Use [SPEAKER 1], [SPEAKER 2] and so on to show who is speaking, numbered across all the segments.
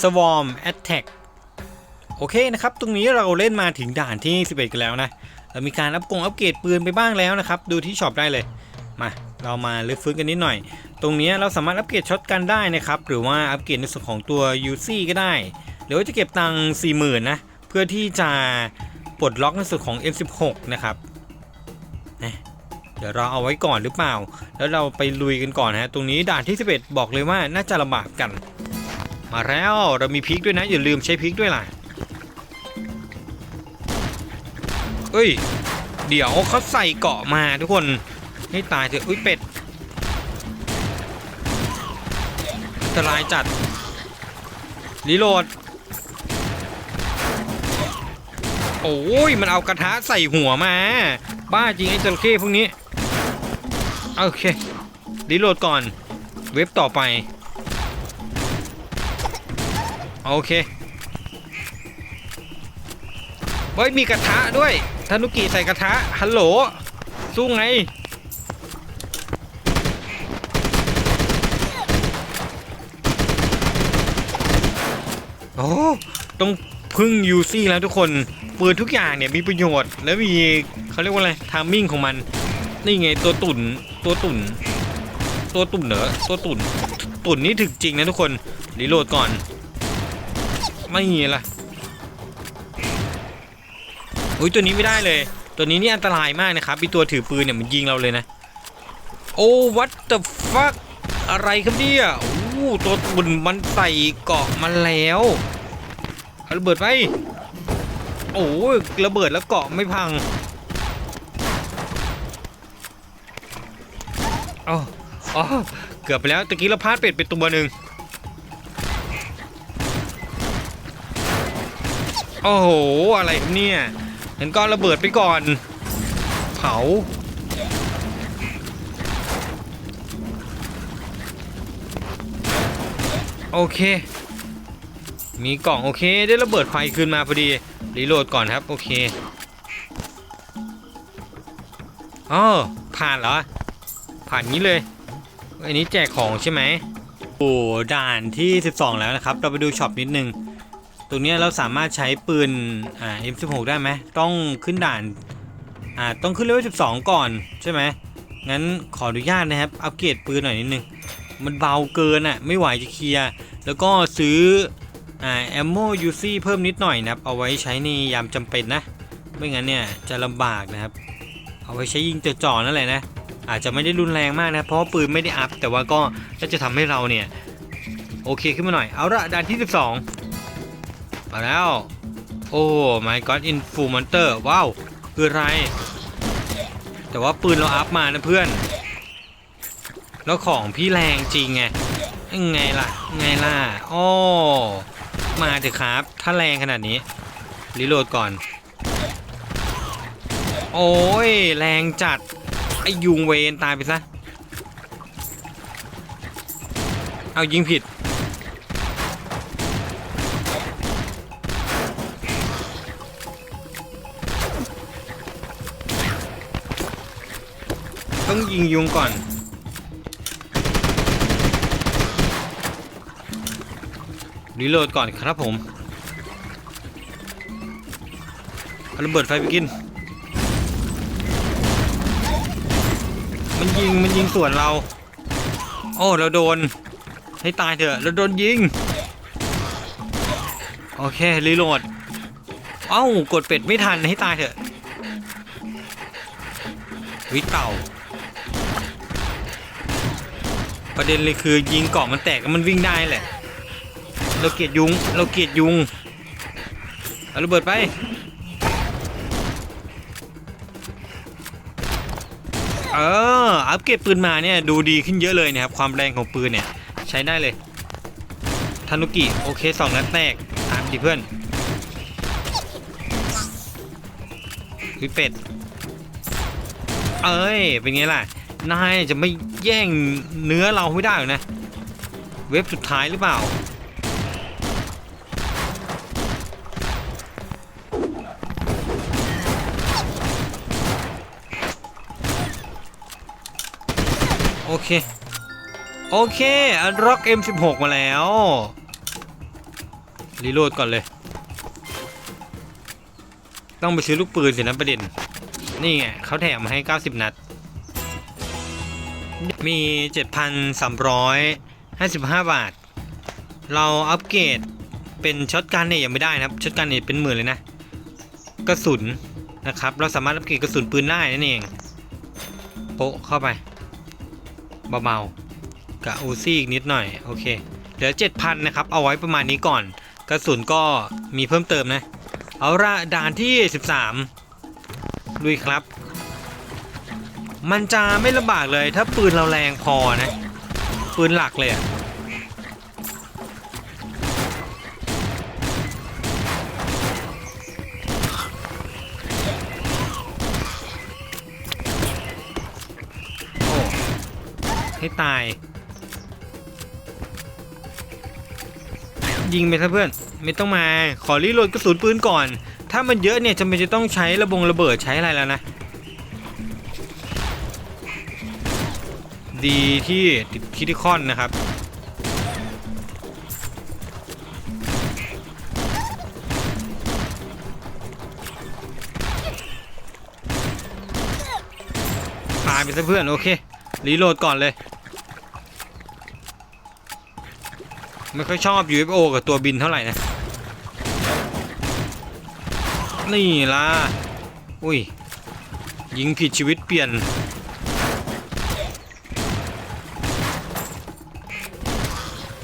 [SPEAKER 1] Swarm Attack โอเคนะครับ ตรงนี้เราเล่นมาถึงด่านที่ 11 กันแล้วนะ เรามีการอัปกงอัปเกรดปืนไปบ้างแล้วนะครับ ดูที่ช็อปได้เลย มาเรามาลึกฟื้นกันนิดหน่อย ตรงนี้เราสามารถอัปเกรดช็อตกันได้นะครับ หรือว่าอัปเกรดในส่วนของตัว UC ก็ได้ หรือว่าจะเก็บตังค์40,000นะ เพื่อที่จะปลดล็อกในส่วนของ M16 นะครับนะเดี๋ยวเราเอาไว้ก่อนหรือเปล่า แล้วเราไปลุยกันก่อนนะฮะ ตรงนี้ด่านที่ 11 บอกเลยว่าน่าจะลำบากกัน มาแล้วเรามีพริกด้วยนะ อย่าลืมใช้พริกด้วยล่ะเอ้ย เดี๋ยวเขาใส่เกาะมาทุกคนให้ตายเถอะอุ้ยเป็ดอันตรายจัดรีโหลดโอ้ยมันเอากระทะใส่หัวมา บ้าจริงไอ้จระเข้พวกนี้ โอเครีโหลดก่อน เว็บต่อไป โอเคเฮ้ยมีกระทะด้วยธนุกิใส่กระทะฮัลโหลสู้ไงโอ้ต้องพึ่งยูซี่แล้วทุกคนปืนทุกอย่างเนี่ยมีประโยชน์ แล้วมีเขาเรียกว่าอะไรทามมิ่งของมัน นี่ไงตัวตุ่นตัวตุ่นตัวตุ่นเหรอตัวตุ่นตุ่นนี่ถึกจริงนะทุกคนรีโหลดก่อน ไม่มีละอุ้ยตัวนี้ไม่ได้เลย ตัวนี้นี่อันตรายมากนะครับมีตัวถือปืนเนี่ยมันยิงเราเลยนะ โอ้ what the fuck อะไรครับเนี่ยโอ้ตัวตุ่นมันใส่เกาะมันแล้วระเบิดไปโอ้ระเบิดแล้วเกาะไม่พังอ๋อเกือบไปแล้วตะกี้เราพลาดเป็ดไปตัวหนึ่ง โอ้โห อะไรเนี่ยงั้นก็ระเบิดไปก่อน เผา โอเค มีกล่องโอเค ได้ระเบิดไฟคืนมาพอดี รีโหลดก่อนครับ โอเคอ๋อผ่านเหรอ ผ่านนี้เลย อันนี้แจกของใช่ไหมโอ้ด่านที่ 12 แล้วนะครับ เราไปดูช็อปนิดนึง ตรงนี้เราสามารถใช้ปืนอ่า M16 ได้ไหมต้องขึ้นด่านอ่าต้องขึ้นเลเวล12 ก่อนใช่ไหมงั้นขออนุญาตนะครับอัปเกรดปืนหน่อยนิดนึงมันเบาเกินอะไม่ไหวจะเคลียร์แล้วก็ซื้ออ่าแอมโมยูซี่เพิ่มนิดหน่อยนะครับ เอาไว้ใช้ในยามจำเป็นนะ ไม่งั้นเนี่ยจะลำบากนะครับ เอาไว้ใช้ยิงจ่อๆนั่นแหละนะอาจจะไม่ได้รุนแรงมากนะ เพราะปืนไม่ได้อัพแต่ว่าก็จะทำให้เราเนี่ย โอเคขึ้นมาหน่อย เอาละด่านที่ 12 มาแล้ว โอ้ my god influencer ว้าว คืออะไร แต่ว่าปืนเราอัพมานะเพื่อน แล้วของพี่แรงจริงไงยังไงล่ะ ไงล่ะอ้อมาเถอะครับ ถ้าแรงขนาดนี้รีโหลดก่อน โอ้ย แรงจัด ไอยุงเวนตายไปซะ เอายิงผิด ต้องยิงยุงก่อน รีโหลดก่อนครับผมเอาระเบิดไฟไปกิน มันยิงมันยิงส่วนเรา โอ้เราโดน ให้ตายเถอะเราโดนยิง โอเค รีโหลด เอ้ากดเป็ดไม่ทันให้ตายเถอะวิเต่า ประเด็นเลยคือยิงเกาะมันแตกแล้วมันวิ่งได้แหละ เราเกลียดยุง เราเกลียดยุง เอาระเบิดไป เออ อัปเกรดปืนมาเนี่ยดูดีขึ้นเยอะเลยนะครับ ความแรงของปืนเนี่ย ใช้ได้เลย ทานุกิ โอเคสองนัดแตกตามดิเพื่อนวิเป็ด เอ้ย เป็นไงล่ะ นายจะไม่ แย่งเนื้อเราไม่ได้หรอกนะ เว็บสุดท้ายหรือเปล่า โอเค โอเคอันร็อก M16 มาแล้ว รีโหลดก่อนเลย ต้องไปซื้อลูกปืนสินะประเด็น นี่ไงเขาแถมมาให้ 90 นัด มี 7,355 บาท เราอัปเกรดเป็นช็อตกันเนี่ยยังไม่ได้นะครับช็อตกันเนี่ยเป็นหมื่นเลยนะกระสุนนะครับ เราสามารถอัปเกรดกระสุนปืนได้นั่นเองโปะเข้าไปเบาๆกับอูซี่อีกนิดหน่อยโอเคเหลือ 7,000นะครับเอาไว้ประมาณนี้ก่อน กระสุนก็มีเพิ่มเติมนะ เอาละด่านที่ 13ลุยครับ มันจะไม่ลำบากเลยถ้าปืนเราแรงพอนะ ปืนหลักเลยอะให้ตาย ยิงไปซะเพื่อน ไม่ต้องมาขอรีโหลดกระสุนปืนก่อน ถ้ามันเยอะเนี่ยจำเป็นจะต้องใช้ระบงระเบิดใช้อะไรแล้วนะ ดีที่ติดคิติคอนนะครับ ตายไปซะเพื่อน โอเค รีโหลดก่อนเลย ไม่ค่อยชอบ UFO กับตัวบินเท่าไหร่นะ นี่ล่ะ อุ้ย ยิงผิดชีวิตเปลี่ยน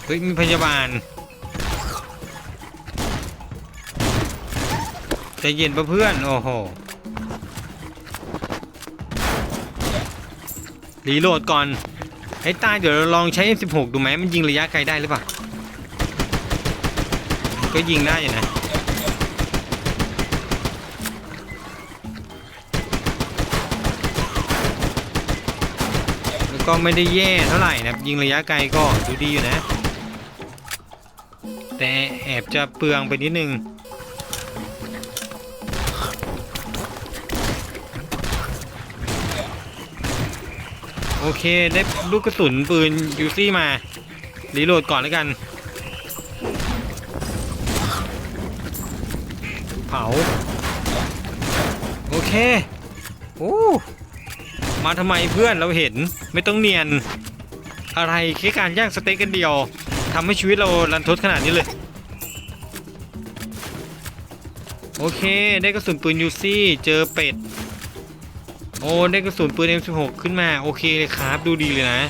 [SPEAKER 1] เฮ้ย มีพยาบาลใจเย็นปะเพื่อน โอ้โห รีโหลดก่อนให้ตายเดี๋ยวเราลองใช้ M16 ดูไหมมันยิงระยะไกลได้หรือเปล่า ก็ยิงได้อยู่นะก็ไม่ได้แย่เท่าไหร่นะยิงระยะไกลก็ดูดีอยู่นะ แต่แอบจะเปลืองไปนิดนึงโอเค ได้ลูกกระสุนปืนยูซี่มา รีโหลดก่อนแล้วกัน เผา โอเคโอ้มาทำไมเพื่อนเราเห็นไม่ต้องเนียน อะไรแค่การย่างสเต็กกันเดียว ทำให้ชีวิตเรารันทดขนาดนี้เลย โอเค ได้กระสุนปืนยูซี่ เจอเป็ด โอ้ ได้กระสุนปืน M16 ขึ้นมา โอเคเลยครับ ดูดีเลยนะ